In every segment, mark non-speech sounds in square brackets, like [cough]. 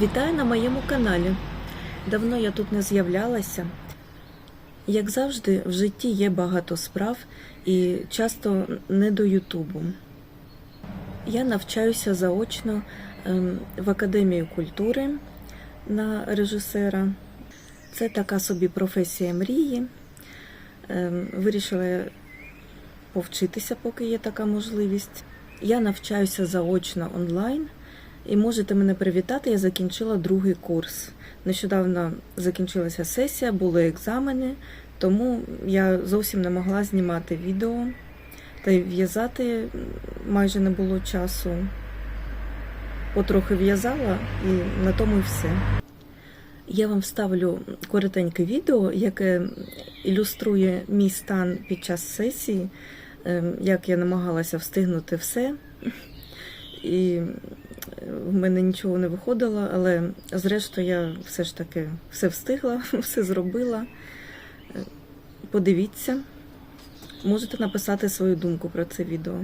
Вітаю на моєму каналі. Давно я тут не з'являлася. Як завжди, в житті є багато справ і часто не до Ютубу. Я навчаюся заочно ем, в Академії культури на режисера. Це така собі професія мрії. Ем, Вирішила повчитися, поки є така можливість. Я навчаюся заочно онлайн. І можете мене привітати, я закінчила другий курс. Нещодавно закінчилася сесія, були екзамени, тому я зовсім не могла знімати відео та в'язати майже не було часу. Потрохи в'язала і на тому і все. Я вам вставлю коротеньке відео, яке ілюструє мій стан під час сесії, ем, як я намагалася встигнути все. І в мене нічого не виходило, але зрештою я все ж таки все встигла, [laughs] все зробила. Подивіться, можете написати свою думку про це відео.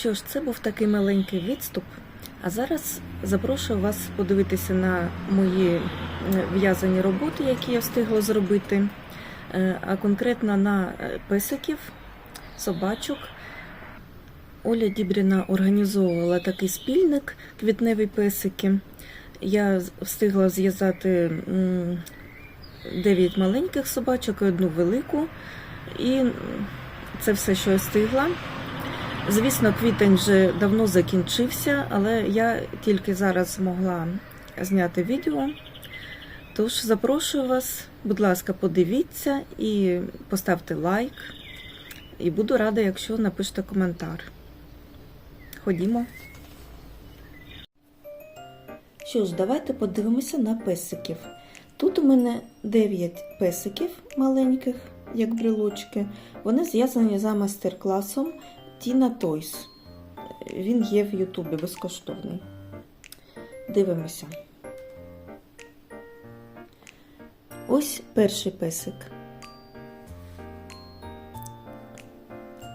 Що ж, це був такий маленький відступ. А зараз запрошую вас подивитися на мої е, в'язані роботи, які я встигла зробити, Е, а конкретно на е, песиків, собачок. Оля Дібріна організовувала такий спільник квітневі песики. Я встигла зв'язати 9 маленьких собачок і одну велику. І це все, що я встигла. Звісно, квітень вже давно закінчився, але я тільки зараз змогла зняти відео. Тож запрошую вас, будь ласка, подивіться і поставте лайк. І буду рада, якщо напишете коментар. Ходімо. Що ж, давайте подивимося на песиків. Тут у мене 9 песиків маленьких, як брелочки. Вони зв'язані за майстер-класом Тіна Тойс. Він є в Ютубі безкоштовний. Дивимося. Ось перший песик.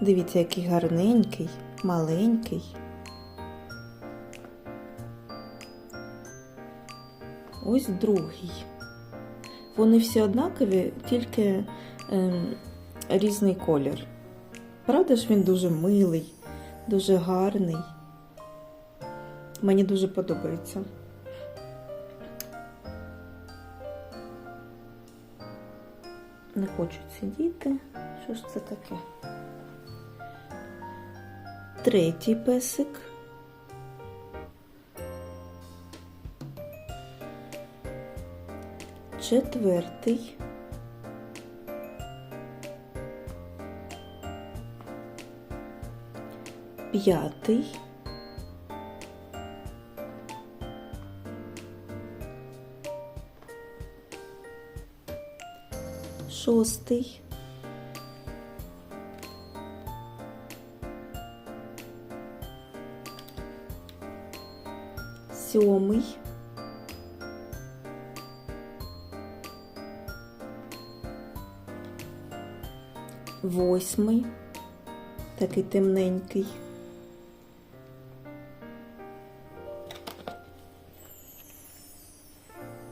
Дивіться, який гарненький, маленький. Ось другий. Вони всі однакові, тільки ем, різний колір. Правда ж він дуже милий, дуже гарний. Мені дуже подобається. Не хочуть сидіти. Що ж це таке? Третій песик. Четвертий. п'ятий. Шостий. Сьомий. Восьмий, такий темненький.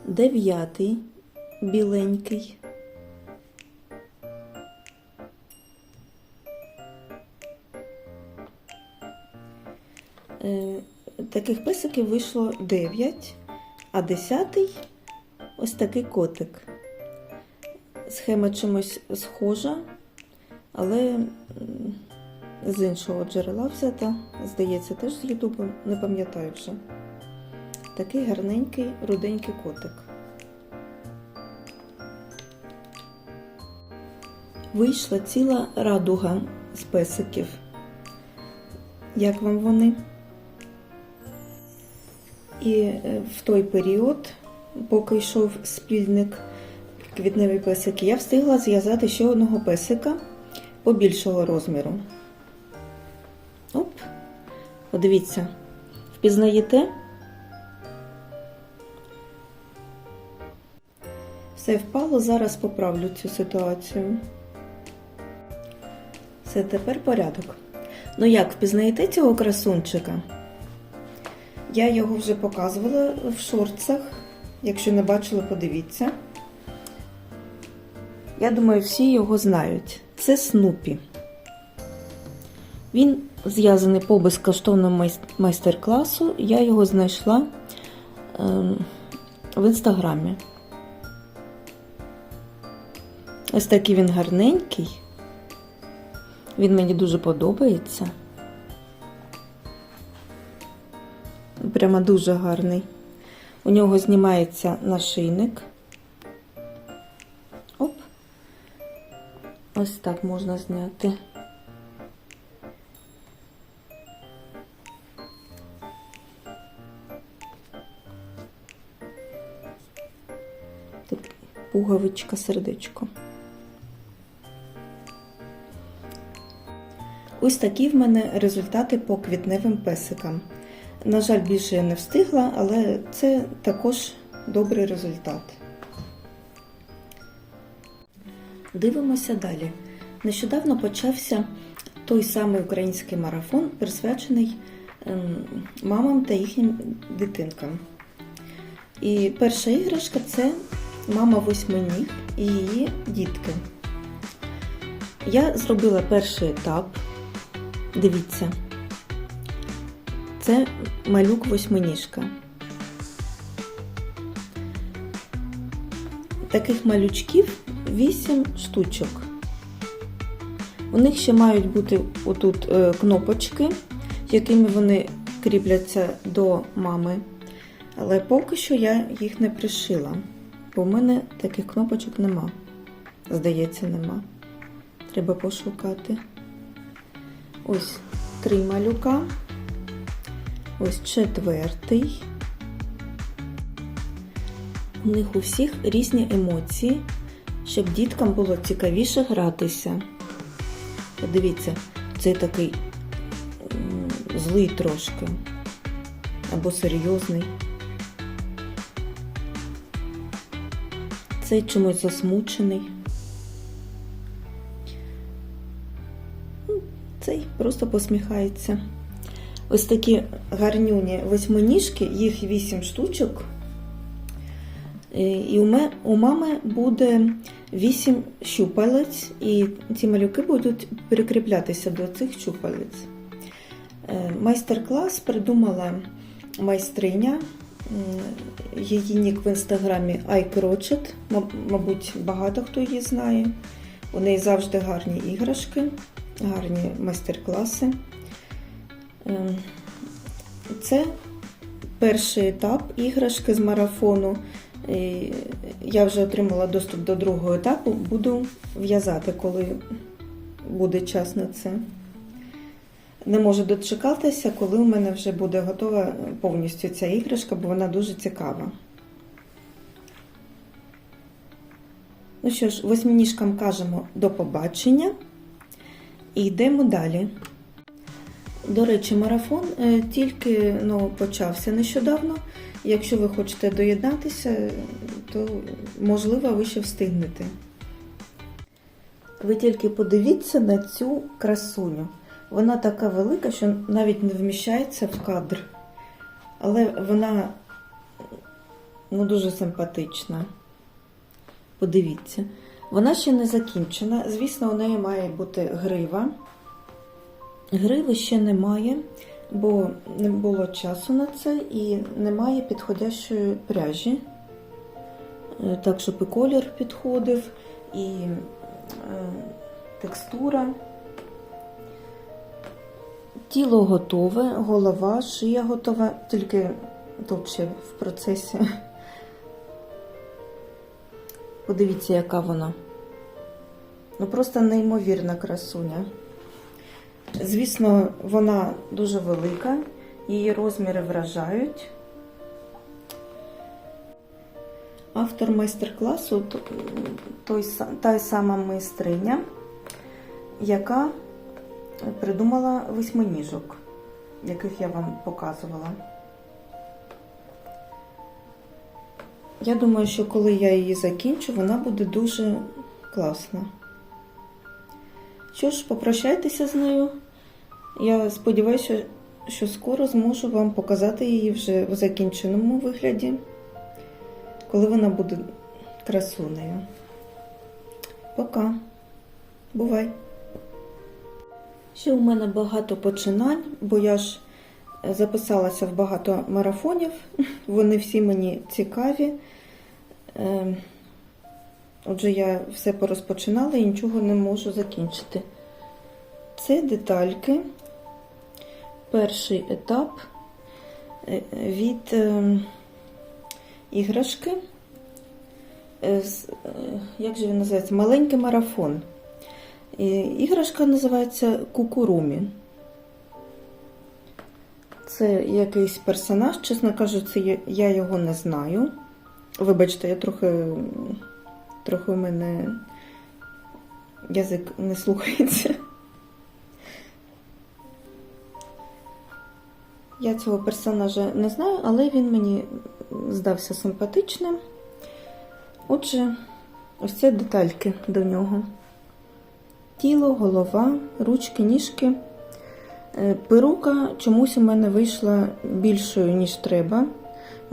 Дев'ятий біленький. Е, Таких песиків вийшло 9, а десятий ось такий котик. Схема чимось схожа, але з іншого джерела взята. Здається, теж з Ютубу, не пам'ятаю вже. Такий гарненький руденький котик. Вийшла ціла радуга з песиків. Як вам вони? І е, в той період, поки йшов спільник квітневі песики, я встигла зв'язати ще одного песика побільшого розміру. Оп, подивіться, впізнаєте? Все впало, зараз поправлю цю ситуацію. Все, тепер порядок. Ну як, впізнаєте цього красунчика? Я його вже показувала в шорцах. Якщо не бачили, подивіться. Я думаю, всі його знають. Це Снупі. Він зв'язаний по безкоштовному майстер-класу. Я його знайшла ем, в інстаграмі. Ось такий він гарненький. Він мені дуже подобається. Прямо дуже гарний. У нього знімається нашийник. Оп. Ось так можна зняти. Пуговичка, сердечко. Ось такі в мене результати по квітневим песикам. На жаль, більше я не встигла, але це також добрий результат. Дивимося далі. Нещодавно почався той самий український марафон, присвячений ем, мамам та їхнім дитинкам. І перша іграшка це мама восьминіг і її дітки. Я зробила перший етап. Дивіться. Це малюк восьминіжка. Таких малючків 8 штучок. У них ще мають бути отут е, кнопочки, якими вони кріпляться до мами. Але поки що я їх не пришила, бо в мене таких кнопочок нема. Здається, нема. Треба пошукати. Ось три малюка. Ось четвертий. У них у всіх різні емоції, щоб діткам було цікавіше гратися. Подивіться, цей такий злий трошки або серйозний. Цей чомусь засмучений. Просто посміхається. Ось такі гарнюні восьминіжки, їх 8 штучок. Е, І у мами буде 8 щупалець, і ці малюки будуть прикріплятися до цих щупалець. Е, Майстер-клас придумала майстриня. Її нік в інстаграмі iCrochet. Мабуть, багато хто її знає. У неї завжди гарні іграшки, гарні майстер-класи. Ем, Це перший етап іграшки з марафону. Я вже отримала доступ до другого етапу. Буду в'язати, коли буде час на це. Не можу дочекатися, коли у мене вже буде готова повністю ця іграшка, бо вона дуже цікава. Ну що ж, восьминіжкам кажемо до побачення і йдемо далі. До речі, марафон е, тільки ну, почався нещодавно. Якщо ви хочете доєднатися, то можливо ви ще встигнете. Ви тільки подивіться на цю красуню. Вона така велика, що навіть не вміщається в кадр. Але вона ну, дуже симпатична. Подивіться. Вона ще не закінчена. Звісно, у неї має бути грива. Гриви ще немає, бо не було часу на це і немає підходящої пряжі. Е, Так, щоб і колір підходив, і е, текстура. Тіло готове, голова, шия готова, тільки ще в процесі. Подивіться, яка вона. Ну, просто неймовірна красуня. Звісно, вона дуже велика, її розміри вражають. Автор майстер-класу та сама майстриня, яка придумала восьминіжок, яких я вам показувала. Я думаю, що коли я її закінчу, вона буде дуже класна. Що ж, попрощайтеся з нею. Я сподіваюся, що скоро зможу вам показати її вже в закінченому вигляді, коли вона буде красунею. Пока. Бувай! Ще у мене багато починань, бо я ж записалася в багато марафонів. [laughs] Вони всі мені цікаві. Ем, Отже, я все порозпочинала і нічого не можу закінчити. Це детальки. Перший етап е, від е, іграшки. Е, е, Як же він називається? Маленький марафон. Іграшка називається Кукурумі. Це якийсь персонаж, чесно кажучи, я його не знаю. Вибачте, я трохи, трохи у мене язик не слухається. Я цього персонажа не знаю, але він мені здався симпатичним. Отже, ось це детальки до нього. Тіло, голова, ручки, ніжки. Е, Перука чомусь у мене вийшла більшою, ніж треба.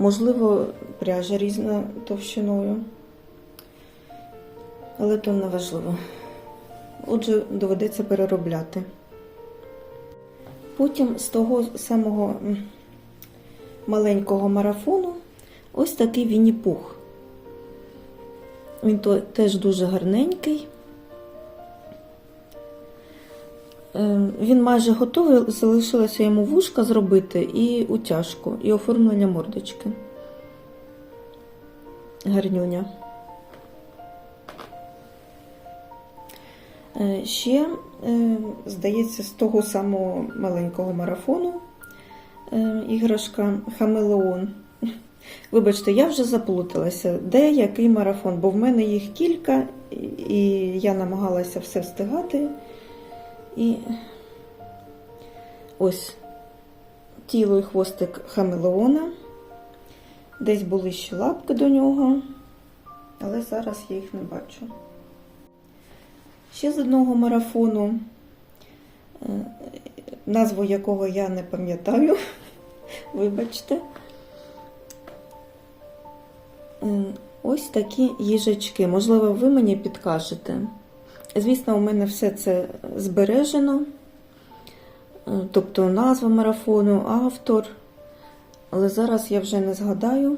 Можливо, пряжа різна товщиною. Але то не важливо. Отже, доведеться переробляти. Потім з того самого маленького марафону ось такий Вінні-Пух. Він теж дуже гарненький. Він майже готовий, залишилося йому вушка зробити і утяжку, і оформлення мордочки. Гарнюня. Е, Ще, е, здається, з того самого маленького марафону е, іграшка Хамелеон. [laughs] Вибачте, я вже заплуталася, де який марафон, бо в мене їх кілька, і я намагалася все встигати. І ось тіло і хвостик хамелеона. Десь були ще лапки до нього, але зараз я їх не бачу. Ще з одного марафону, е, назву якого я не пам'ятаю, [laughs] вибачте. Е, Ось такі їжачки. Можливо, ви мені підкажете. Звісно, у мене все це збережено, Е, тобто назва марафону, автор, але зараз я вже не згадаю.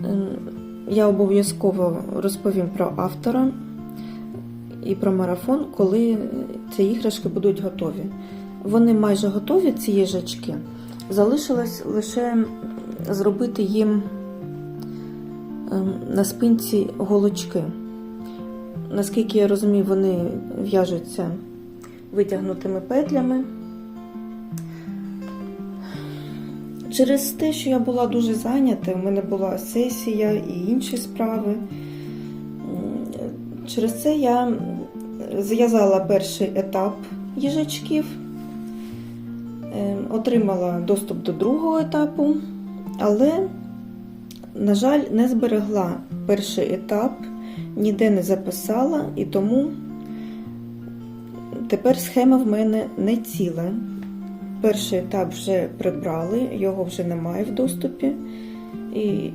Е, Я обов'язково розповім про автора і про марафон, коли ці іграшки будуть готові. Вони майже готові, ці їжачки. Залишилось лише зробити їм е, на спинці голочки. Наскільки я розумію, вони в'яжуться витягнутими петлями. Через те, що я була дуже зайнята, у мене була сесія і інші справи. Через це я зв'язала перший етап їжачків, е, отримала доступ до другого етапу, але, на жаль, не зберегла перший етап ніде не записала, і тому тепер схема в мене не ціла. Перший етап вже прибрали, його вже немає в доступі. І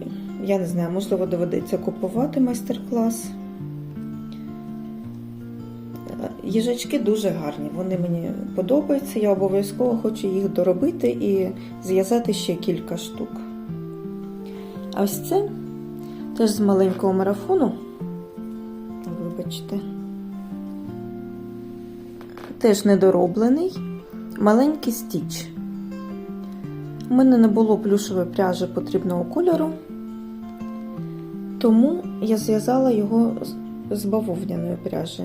я не знаю, можливо, доведеться купувати майстер-клас. Їжачки дуже гарні, вони мені подобаються. Я обов'язково хочу їх доробити і зв'язати ще кілька штук. А ось це теж з маленького марафону. Вибачте. Теж недороблений, маленький стіч. У мене не було плюшової пряжі потрібного кольору, тому я зв'язала його з- бавовняної пряжі.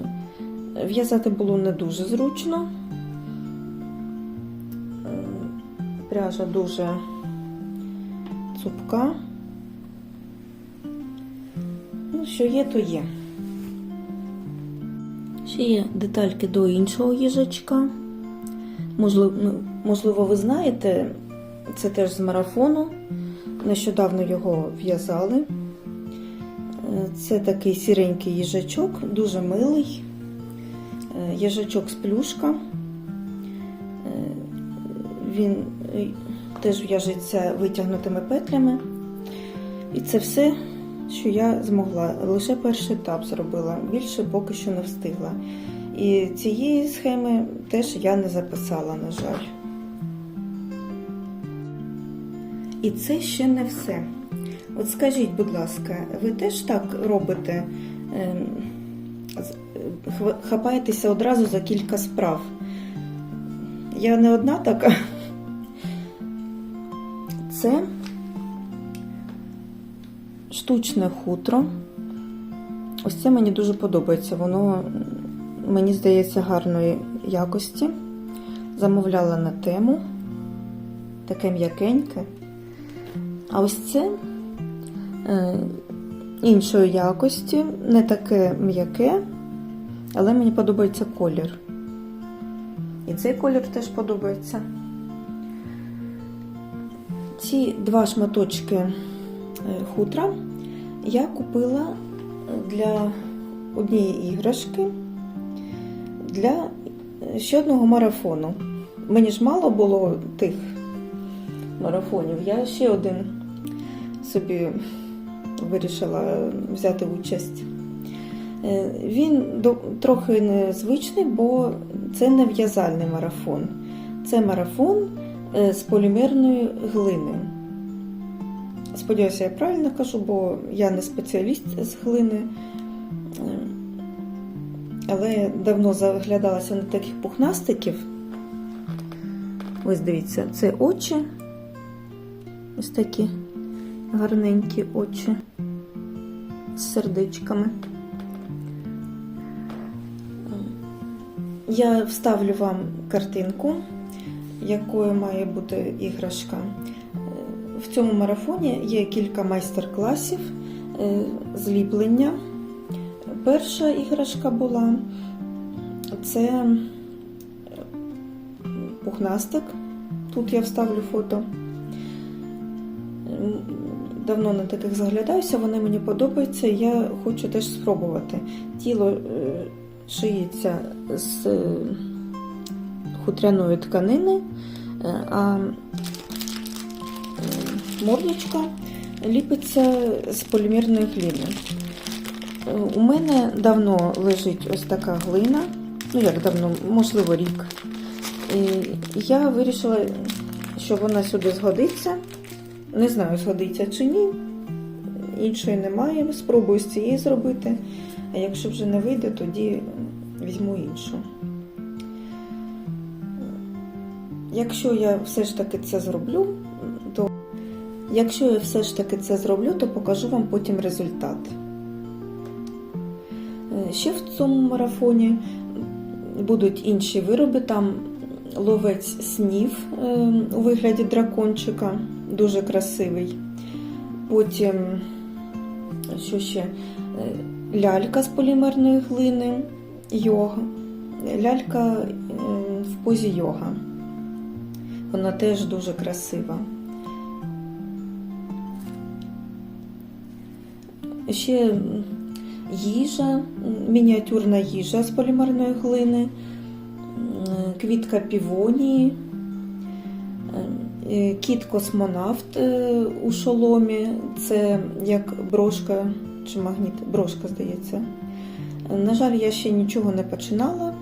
В'язати було не дуже зручно. Пряжа дуже цупка. Ну, що є, то є. Ще детальки до іншого їжачка. Можливо, ну, можливо, ви знаєте, це теж з марафону. Нещодавно його в'язали. Е, Це такий сіренький їжачок, дуже милий. Е, Їжачок з плюшка. Е, Він теж в'яжеться витягнутими петлями. І це все, що я змогла. Лише перший етап зробила, більше поки що не встигла. І цієї схеми теж я не записала, на жаль. І це ще не все. От скажіть, будь ласка, ви теж так робите? Ем, Хапаєтеся одразу за кілька справ. Я не одна така. Це штучне хутро. Ось це мені дуже подобається. Воно, мені здається, гарної якості. Замовляла на тему. Таке м'якеньке. А ось це е, іншої якості, не таке м'яке, але мені подобається колір. І цей колір теж подобається. Ці два шматочки хутра я купила для однієї іграшки для е, ще одного марафону. Мені ж мало було тих марафонів. Я ще один собі вирішила взяти участь. Е, Він трохи незвичний, бо це не в'язальний марафон. Це марафон е, з полімерної глини. Сподіваюся, я правильно кажу, бо я не спеціаліст з глини. Е, Але давно заглядалася на таких пухнастиків. Ось дивіться, це очі. Ось такі гарненькі очі з сердечками. Я вставлю вам картинку, якою має бути іграшка. Цьому марафоні є кілька майстер-класів е, зліплення. Перша іграшка була це пухнастик. Тут я вставлю фото. Давно на таких заглядаюся, вони мені подобаються, я хочу теж спробувати. Тіло е, шиється з е, хутряної тканини, е, а е, мордочка ліпиться з полімірної глини. Е, У мене давно лежить ось така глина, ну як давно, можливо, рік. І я вирішила, що вона сюди згодиться. Не знаю, згодиться чи ні. Іншої немає. Спробую з цієї зробити. А якщо вже не вийде, тоді візьму іншу. Якщо я все ж таки це зроблю, якщо я все ж таки це зроблю, то покажу вам потім результат. Е, Ще в цьому марафоні будуть інші вироби. Там ловець снів е, у вигляді дракончика, дуже красивий. Потім, що ще, Е, лялька з полімерної глини, йога. Лялька в позі йога. Вона теж дуже красива. Ще їжа, мініатюрна їжа з полімерної глини, квітка півонії, е, кіт космонавт е, у шоломі. Це як брошка чи магніт, брошка, здається. На жаль, я ще нічого не починала.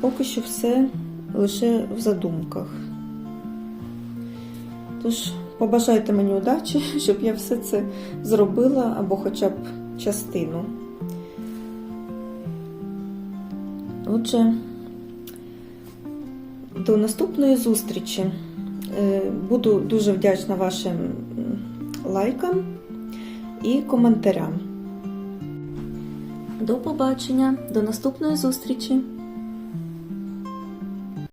Поки що все лише в задумках. Тож, побажайте мені удачі, [laughs] щоб я все це зробила або хоча б частину. Отже, до наступної зустрічі. Е, Буду дуже вдячна вашим лайкам і коментарям. До побачення, до наступної зустрічі!